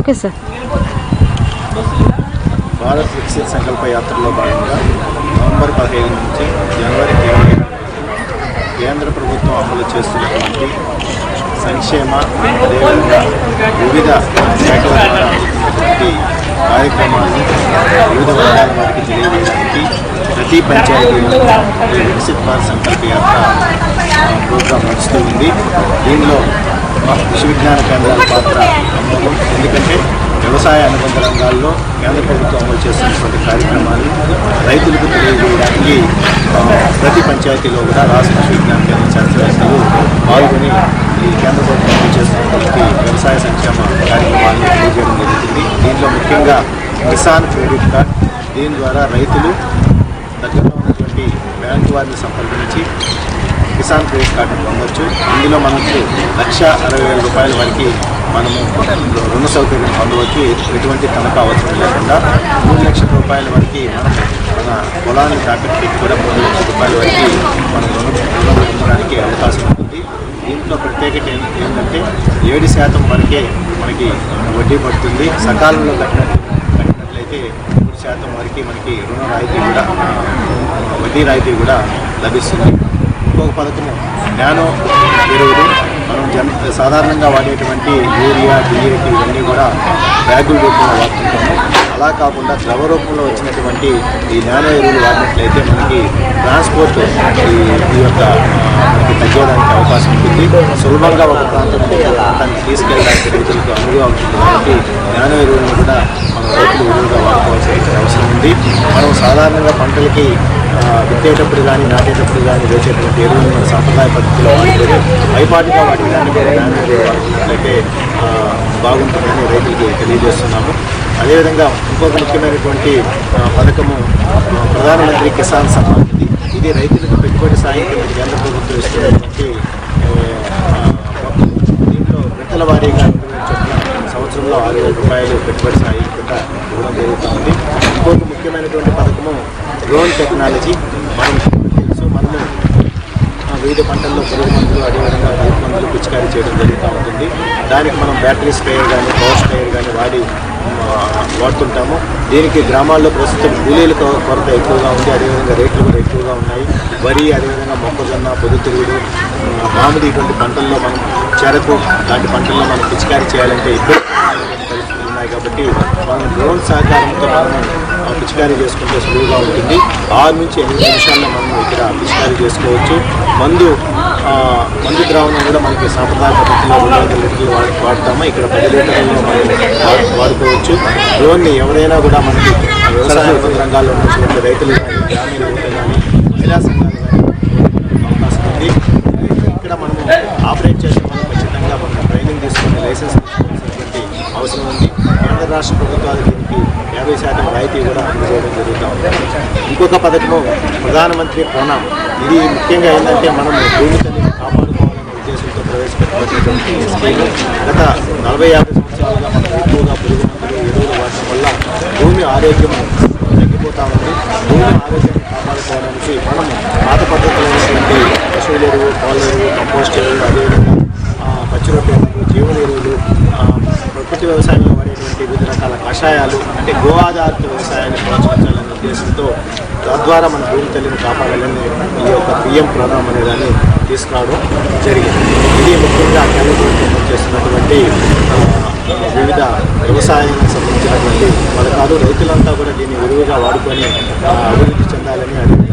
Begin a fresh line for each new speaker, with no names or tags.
Okay sir.
Bharat Viksit సంకల్ప యాత్రలో భాగంగా నవంబర్ పదిహేను నుంచి జనవరి ఇరవై కేంద్ర ప్రభుత్వం అమలు చేస్తున్నటువంటి సంక్షేమ అదేవిధంగా వివిధ శాఖల ద్వారా కార్యక్రమాలను వివిధ వర్గాల వారికి తెలియజేయడానికి ప్రతి పంచాయతీలో ఈ వికసిత్ భారత్ సంకల్ప యాత్ర ప్రోగ్రాం నడుస్తూ ఉంది. దీనిలో కృషి విజ్ఞాన కేంద్రాల పాత్ర ఎందుకంటే వ్యవసాయ అనుబంధ రంగాల్లో కేంద్ర ప్రభుత్వం అమలు చేస్తున్నటువంటి కార్యక్రమాలు రైతులకు తెలియజేయడానికి ప్రతి పంచాయతీలో కూడా రాష్ట్ర కృషి విజ్ఞాన కేంద్ర శాస్త్రవేత్తలు పాల్గొని ఈ కేంద్ర ప్రభుత్వం అమలు చేస్తున్నటువంటి వ్యవసాయ సంక్షేమ కార్యక్రమాలను తెలియజేయడం జరుగుతుంది. దీంట్లో ముఖ్యంగా కిసాన్ క్రెడిట్ కార్డ్ దీని ద్వారా రైతులు దగ్గరలో ఉన్నటువంటి బ్యాంకు వారిని సంప్రదించి కిసాన్ క్రెడిట్ కార్డు పొందొచ్చు. ఇందులో మనకు లక్ష అరవై వేల రూపాయల వరకు మనము రుణ సౌకర్యం పొందవచ్చు. ఎటువంటి తనఖా అవసరం లేకుండా మూడు లక్షల రూపాయల వరకు మనం మన పొలాన్ని తాకట్టు పెట్టి కూడా మూడు లక్షల రూపాయల వరకు మనం రుణం రుణం పొందడానికి అవకాశం ఉంటుంది. దీంట్లో ప్రత్యేకత ఏంటంటే ఏడు శాతం వరకే మనకి వడ్డీ పడుతుంది. సకాలంలో కట్టిన కట్టినట్లయితే మూడు శాతం వరకు మనకి రుణ రాయితీ కూడా వడ్డీ రాయితీ కూడా లభిస్తుంది. ఇంకొక పథకం నానో ఎరువులు మనం జన్ సాధారణంగా వాడేటువంటి యూరియా డిఏపి ఇవన్నీ కూడా బ్యాగుల రూపంలో వాడుతుంటాము. అలా కాకుండా ద్రవ రూపంలో వచ్చినటువంటి ఈ నానో ఎరువులు వాడినట్లయితే మనకి ట్రాన్స్పోర్ట్ ఈ ఈ యొక్క మనకి తగ్గేదానికి అవకాశం ఉంటుంది. సులభంగా ఒక ప్రాంతం నుంచి ప్రాంతానికి తీసుకెళ్ళడానికి రైతులకు అనువుగా ఉంటుంది కాబట్టి నానో ఎరువులను కూడా మనం రైతులు ఎరువుగా వాడుకోవాల్సిన అవసరం ఉంది. మనం సాధారణంగా పంటలకి విత్తేటప్పుడు కానీ నాటేటప్పుడు కానీ వేసేటువంటి ఎరువులు మన సాంప్రదాయ పద్ధతిలో వాడుకొని పైపాటిగా వాటికి దాన్ని కూడా నానో బాగుంటుందని రైతులకి తెలియజేస్తున్నాము. అదేవిధంగా ఇంకొక ముఖ్యమైనటువంటి పథకము ప్రధానమంత్రి కిసాన్ సమ్మాన్ నిధి. ఇది రైతులకు పెట్టుబడి సాయం కేంద్ర ప్రభుత్వం ఇస్తున్నటువంటి దీంట్లో విడతల వారీగా రెండు ఆరు వేల రూపాయలు పెట్టుబడి సాయం కింద ఇవ్వడం జరుగుతుంది. ఇంకొక ముఖ్యమైనటువంటి పథకము డ్రోన్ టెక్నాలజీ. మనం తెలుసు మనము వివిధ పంటల్లో పురుగు మందులు అదేవిధంగా కలుపు మందులు పిచికారీ చేయడం జరుగుతూ ఉంటుంది. దానికి మనం బ్యాటరీ స్ప్రేయర్ కానీ పవర్ స్ప్రేయర్ కానీ వాడి వాడుతుంటాము. దీనికి గ్రామాల్లో ప్రస్తుతం కూలీల కొరత ఎక్కువగా ఉంది. అదేవిధంగా రేట్లు కూడా ఎక్కువగా ఉన్నాయి. వరి అదేవిధంగా మొక్కజొన్న పొద్దుతిరుగుడు మామిడి ఇటువంటి పంటల్లో మనం చెరకు లాంటి పంటల్లో మనం పిచికారీ చేయాలంటే ఇబ్బంది కాబట్టి మనం డ్రోన్ సహకారంతో మనం పిచికారీ చేసుకుంటే సులువుగా ఉంటుంది. ఆరు నుంచి ఎనిమిది నిమిషాల్లో మనం ఇక్కడ పిచికారీ చేసుకోవచ్చు. మందు ఆ, మందు ద్రావణం కూడా మనకి సాంప్రదాయ పద్ధతిలో రెండు వందల లీటర్లు వాడు వాడతాము. ఇక్కడ పది లీటర్లలో మనం వాడుకోవచ్చు. డ్రోన్ని ఎవరైనా కూడా మనకి వ్యవసాయ రంగాల్లో ఉన్నటువంటి రైతులు గ్రామీణ యువత కానీ మహిళా సంఘాలు కానీ అవకాశం ఉంది ఇక్కడ మనము ఆపరేట్ చేసే వాళ్ళు ఖచ్చితంగా మనం ట్రైనింగ్ తీసుకుని లైసెన్స్ తీసుకోవాల్సినటువంటి అవసరం ఉంది కేంద్ర రాష్ట్ర ప్రభుత్వాలు దీనికి యాభై శాతం రాయితీ కూడా అందజేయడం జరుగుతూ ఉంది. ఇంకొక పథకము ప్రధానమంత్రి ప్రణామ్. ఇది ముఖ్యంగా ఏంటంటే మనం భూమి తల్లిని కాపాడుకోవాలనే ఉద్దేశంతో ప్రవేశపెట్టినటువంటి స్కీమ్ గత నలభై యాభై సంవత్సరాలుగా మనం ఎక్కువగా పురుగు మందులు ఎరువులు వాడటం వల్ల భూమి ఆరోగ్యం తగ్గిపోతా ఉంది. భూమి ఆరోగ్యాన్ని కాపాడుకోవడానికి మనం పాత పద్ధతులైనటువంటి పశువుల ఎరువు పాల ఎరువు కంపోస్ట్ ఎరువు అదేవిధంగా పచ్చి పచ్చిరొట్టు ఎరువులు జీవన ఎరువులు ఆ, వ్యవసాయంలో వాడేటువంటి వివిధ రకాల కషాయాలు అంటే గో ఆధారిత వ్యవసాయాన్ని ప్రోత్సహించాలనే ఉద్దేశంతో తద్వారా మన భూమి తల్లిని కాపాడాలని ఈ యొక్క పిఎం ప్రోగ్రామ్ అనే దాన్ని తీసుకురావడం జరిగింది. ఇది ముఖ్యంగా కేంద్ర చేస్తున్నటువంటి వివిధ వ్యవసాయానికి సంబంధించినటువంటి పథకాలు. రైతులంతా కూడా దీన్ని విరివిగా వాడుకొని అభివృద్ధి చెందాలని అడిగి